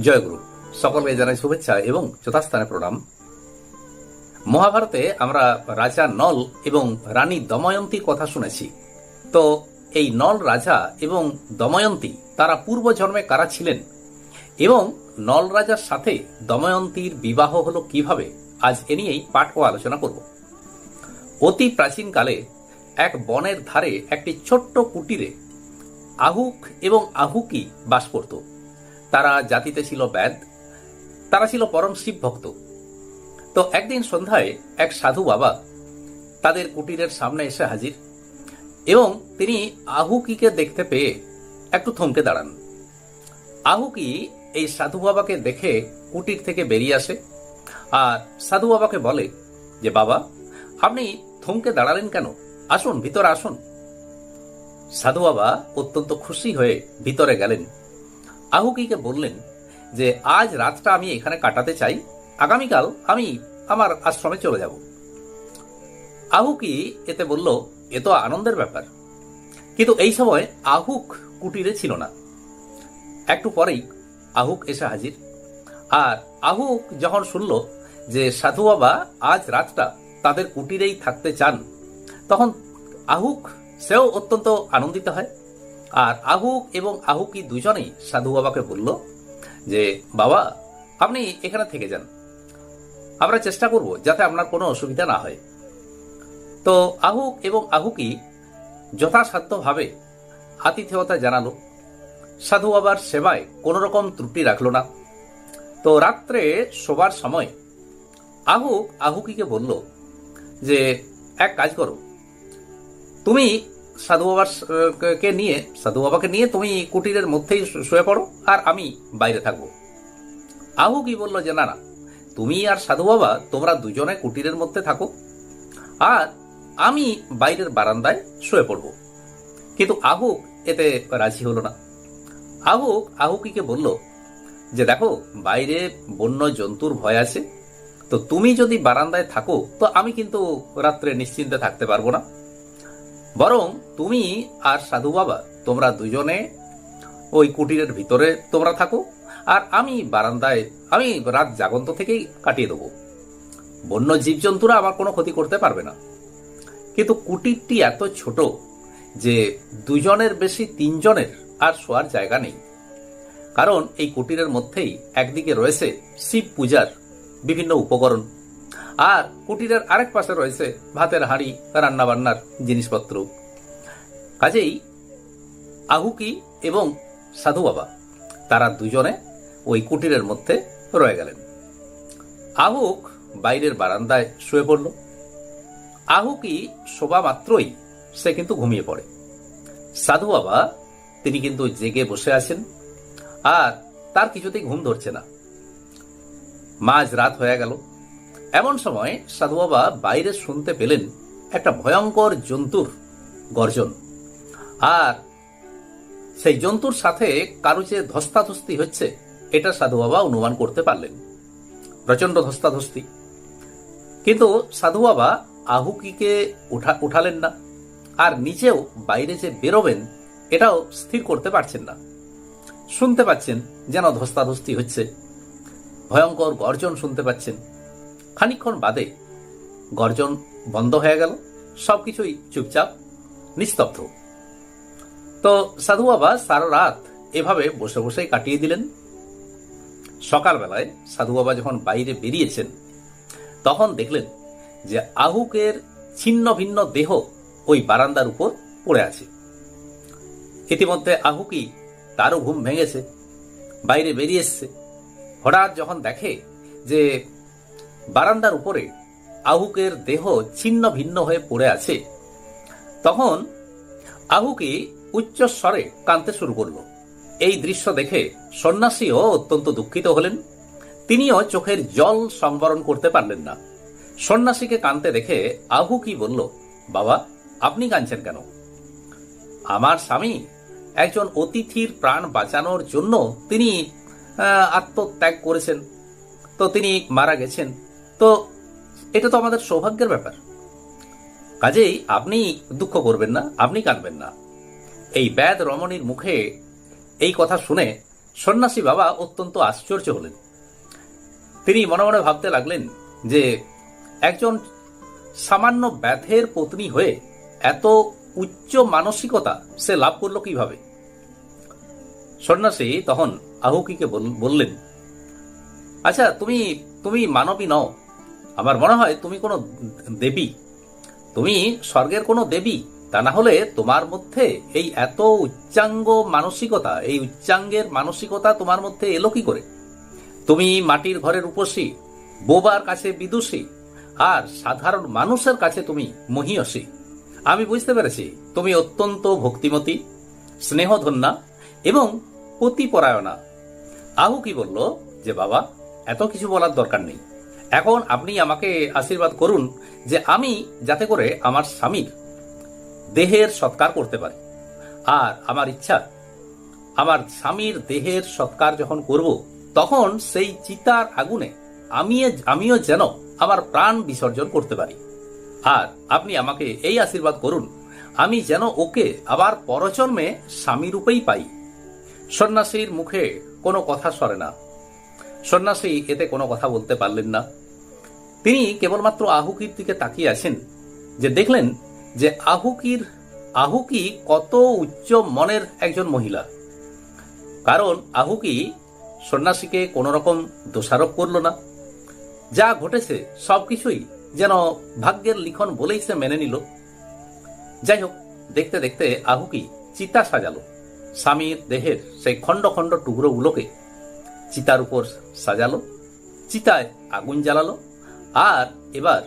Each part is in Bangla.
জয়গুরু, সকলকে জানাই শুভেচ্ছা এবং যথাস্থানে প্রণাম। মহাভারতে আমরা রাজা নল এবং রানী দময়ন্তীর কথা শুনেছি। তো এই নল রাজা এবং দময়ন্তী তারা পূর্ব জন্মে কারা ছিলেন? এবং নল রাজার সাথে দময়ন্তীর বিবাহ হলো কীভাবে? আজ এ নিয়েই পাঠ ও আলোচনা করব। অতি প্রাচীনকালে এক বনের ধারে একটি ছোট্ট কুটিরে আহুক এবং আহুকি বাস করত। তারা জাতিতে ছিল ব্যাদ, তারা ছিল পরম শিব ভক্ত। তো একদিন সন্ধ্যায় এক সাধু বাবা তাদের কুটিরের সামনে এসে হাজির এবং তিনি আহুকিকে দেখতে পেয়ে একটু থমকে দাঁড়ান। আহুকি এই সাধু বাবাকে দেখে কুটির থেকে বেরিয়ে আসে আর সাধু বাবাকে বলে যে, বাবা, আপনি থমকে দাঁড়ালেন কেন? আসুন, ভিতরে আসুন। সাধু বাবা অত্যন্ত খুশি হয়ে ভিতরে গেলেন। আহুকিকে বললেন যে, আজ রাতটা আমি এখানে কাটাতে চাই। আগামীকাল আমি আমার আশ্রমে চলে যাব। আহুকি এতে বলল, এ তো আনন্দের ব্যাপার। কিন্তু এই সময় আহুক কুটিরে ছিল না। একটু পরেই আহুক এসে হাজির। আর আহুক যখন শুনল যে সাধু বাবা আজ রাতটা তাদের কুটিরেই থাকতে চান, তখন আহুক সেও অত্যন্ত আনন্দিত হয়। আর আহুক এবং আহুকি দুজনেই সাধু বাবাকে বলল যে, বাবা, আপনি এখানে থেকে যান। আমরা চেষ্টা করব যাতে আপনার কোনো অসুবিধা না হয়। তো আহুক এবং আহুকি যথাসাধ্যভাবে আতিথেয়তা জানালো। সাধু বাবার সেবায় কোনো রকম ত্রুটি রাখল না। তো রাত্রে শোবার সময় আহুক আহুকিকে বলল যে, এক কাজ করো তুমি সাধু বাবার কে নিয়ে, সাধু বাবাকে নিয়ে তুমি কুটিরের মধ্যেই শুয়ে পড়ো, আর আমি বাইরে থাকব। আহু কি বলল যে, না না, তুমি আর সাধু বাবা তোমরা দুজনে কুটিরের মধ্যে থাকো, আর আমি বাইরের বারান্দায় শুয়ে পড়ব। কিন্তু আহুক এতে রাজি হলো না। আহুক আহুকিকে বলল যে, দেখো, বাইরে বন্য জন্তুর ভয় আছে, তো তুমি যদি বারান্দায় থাকো, তো আমি কিন্তু রাত্রে নিশ্চিন্তে থাকতে পারব না। বরং তুমি আর সাধু বাবা, তোমরা দুজনে ওই কুটিরের ভিতরে তোমরা থাকো, আর আমি বারান্দায়, আমি রাত জাগন্ত থেকেই কাটিয়ে দেবো। বন্য জীবজন্তুরা আমার কোনো ক্ষতি করতে পারবে না। কিন্তু কুটিরটি এত ছোট যে দুজনের বেশি তিনজনের আর শোয়ার জায়গা নেই। কারণ এই কুটিরের মধ্যেই একদিকে রয়েছে শিব পূজার বিভিন্ন উপকরণ। আর কুটিরের আরেক পাশে রয়েছে ভাতের হাঁড়ি, রান্নাবান্নার জিনিসপত্র। কাজেই আহুকি এবং সাধু বাবা, তারা দুজনে ওই কুটিরের মধ্যে রয়ে গেলেন। আহুক বাইরের বারান্দায় শুয়ে পড়ল। আহুকি শোভা মাত্রই সে কিন্তু ঘুমিয়ে পড়ে। সাধু বাবা, তিনি কিন্তু জেগে বসে আছেন, আর তার কিছুতেই ঘুম ধরছে না। মাঝ রাত হয়ে গেল। এমন সময় সাধু বাবা বাইরে শুনতে পেলেন একটা ভয়ঙ্কর জন্তুর গর্জন। আর সেই জন্তুর সাথে কারও যে ধস্তাধস্তি হচ্ছে, এটা সাধু বাবা অনুমান করতে পারলেন। প্রচণ্ড ধস্তাধস্তি। কিন্তু সাধু বাবা আহুকিকে উঠা, উঠালেন না। আর নিজেও বাইরে যে বেরোবেন, এটাও স্থির করতে পারছেন না। শুনতে পাচ্ছেন যেন ধস্তাধস্তি হচ্ছে। ভয়ঙ্কর গর্জন শুনতে পাচ্ছেন। খানিক্ষণ বাদে গর্জন বন্ধ হয়ে গেল। সবকিছুই চুপচাপ, নিস্তব্ধ। তো সাধু বাবা সারা রাত এভাবে বসে বসেই কাটিয়ে দিলেন। সকালবেলায় সাধু বাবা যখন বাইরে বেরিয়েছেন, তখন দেখলেন যে আহুকের ছিন্ন ভিন্ন দেহ ওই বারান্দার উপর পড়ে আছে। ইতিমধ্যে আহুকি তারও ঘুম ভেঙেছে, বাইরে বেরিয়ে এসছে। হঠাৎ যখন দেখে যে বারান্দার উপরে আহুকের দেহ ছিন্ন ভিন্ন হয়ে পড়ে আছে। তখন আহুকি উচ্চস্বরে কাঁদতে শুরু করল। এই দৃশ্য দেখে সন্ন্যাসীও অত্যন্ত দুঃখিত হলেন। তিনিও চোখের জল সংবরণ করতে পারলেন না। সন্ন্যাসীকে কাঁদতে দেখে আহু কি বলল, বাবা, আপনি কাঁদছেন কেন? আমার স্বামী একজন অতিথির প্রাণ বাঁচানোর জন্য তিনি আত্মত্যাগ করেছেন। তো তিনি মারা গেছেন। তো এটা তো আমাদের সৌভাগ্যের ব্যাপার। কাজেই আপনি দুঃখ করবেন না, আপনি কাঁদবেন না। এই ব্যাদ রমণীর মুখে এই কথা শুনে সন্ন্যাসী বাবা অত্যন্ত আশ্চর্য হলেন। তিনি মনে মনে ভাবতে লাগলেন যে একজন সামান্য ব্যাধের পত্নী হয়ে এত উচ্চ মানসিকতা সে লাভ করল কীভাবে? সন্ন্যাসী তখন আহুকিকে বল- বললেন আচ্ছা তুমি তুমি মানবী নও আমার মনে হয় তুমি কোনো দেবী। তুমি স্বর্গের কোনো দেবী। তা না হলে তোমার মধ্যে এই এত উচ্চাঙ্গ মানসিকতা, এই উচ্চাঙ্গের মানসিকতা তোমার মধ্যে এলো কি করে? তুমি মাটির ঘরের উপসী, বোবার কাছে বিদুষী, আর সাধারণ মানুষের কাছে তুমি মহিয়সী। আমি বুঝতে পেরেছি, তুমি অত্যন্ত ভক্তিমতী, স্নেহধন্যা এবং পতিপরায়ণা। আহু কি বলল যে, বাবা, এত কিছু বলার দরকার নেই। এখন আপনি আমাকে আশীর্বাদ করুন যে আমি যাতে করে আমার স্বামীর দেহের সৎকার করতে পারি। আর আমার ইচ্ছা, আমার স্বামীর দেহের সৎকার যখন করব, তখন সেই চিতার আগুনে আমি আমিও যেন আমার প্রাণ বিসর্জন করতে পারি। আর আপনি আমাকে এই আশীর্বাদ করুন, আমি যেন ওকে আবার পরজন্মে স্বামী রূপেই পাই। সন্ন্যাসীর মুখে কোনো কথা সরে না। সন্ন্যাসী এতে কোনো কথা বলতে পারলেন না। তিনি কেবলমাত্র আহুকির দিকে তাকিয়ে আছেন, যে দেখলেন যে আহুকির, আহুকি কত উচ্চ মনের একজন মহিলা। কারণ আহুকি সন্ন্যাসীকে কোনো রকম দোষারোপ করল না। যা ঘটেছে সবকিছুই যেন ভাগ্যের লিখন বলেই সে মেনে নিল। যাই হোক, দেখতে দেখতে আহুকি চিতা সাজালো। স্বামীর দেহের সেই খণ্ড খণ্ড টুকরোগুলোকে চিতার উপর সাজালো, চিতায় আগুন জ্বালালো আর এবার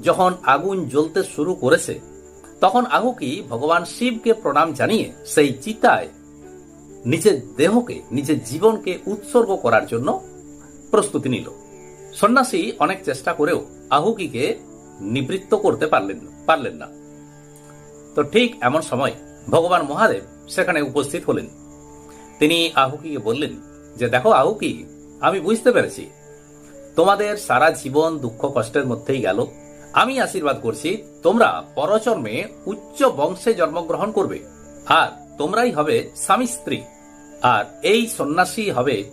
যখন আগুন জ্বলতে শুরু করেছে, তখন আহুকি ভগবান শিবকে প্রণাম জানিয়ে সেই চিতায় নিজের দেহকে, নিজের জীবনকে উৎসর্গ করার জন্য প্রস্তুতি নিল। সন্ন্যাসী অনেক চেষ্টা করেও আহুকিকে নিবৃত্ত করতে পারলেন পারলেন না। তো ঠিক এমন সময় ভগবান মহাদেব সেখানে উপস্থিত হলেন। তিনি আহুকিকে বললেন যে, দেখো আহুকি, আমি বুঝতে পেরেছি তোমাদের সারা জীবন দুঃখ কষ্টের মধ্যেই গেল। আমি আশীর্বাদ করছি, তোমরা পরচর্মে উচ্চ বংশে জন্মগ্রহণ করবে। আর তোমরাই হবে স্বামী স্ত্রী। আর এই সন্ন্যাসী হবে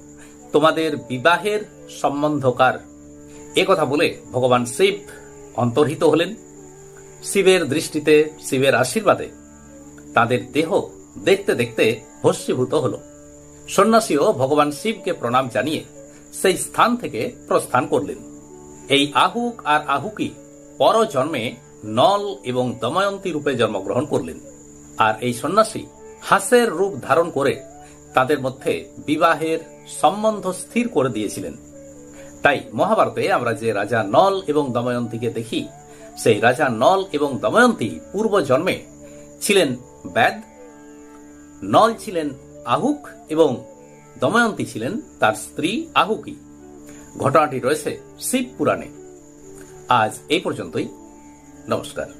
তোমাদের বিবাহের সম্বন্ধকার। এ কথা বলে ভগবান শিব অন্তর্হিত হলেন। শিবের দৃষ্টিতে, শিবের আশীর্বাদে তাদের দেহ দেখতে দেখতে ভস্মীভূত হল। সন্ন্যাসীও ভগবান শিবকে প্রণাম জানিয়ে সেই স্থান থেকে প্রস্থান করলেন। এই আহুক আর আহুকি পরজন্মে নল এবং দময়ন্তী রূপে জন্মগ্রহণ করলেন। আর এই সন্ন্যাসী হাসের রূপ ধারণ করে তাদের মধ্যে বিবাহের সম্বন্ধ স্থির করে দিয়েছিলেন। তাই মহাভারতে আমরা যে রাজা নল এবং দময়ন্তীকে দেখি, সেই রাজা নল এবং দময়ন্তী পূর্ব জন্মে ছিলেন ব্যাদ। নল ছিলেন আহুক এবং দময়ন্তী ছিলেন তার স্ত্রী আহুকি। ঘটনাটি রয়েছে শিব পুরাণে। আজ এই পর্যন্তই। নমস্কার।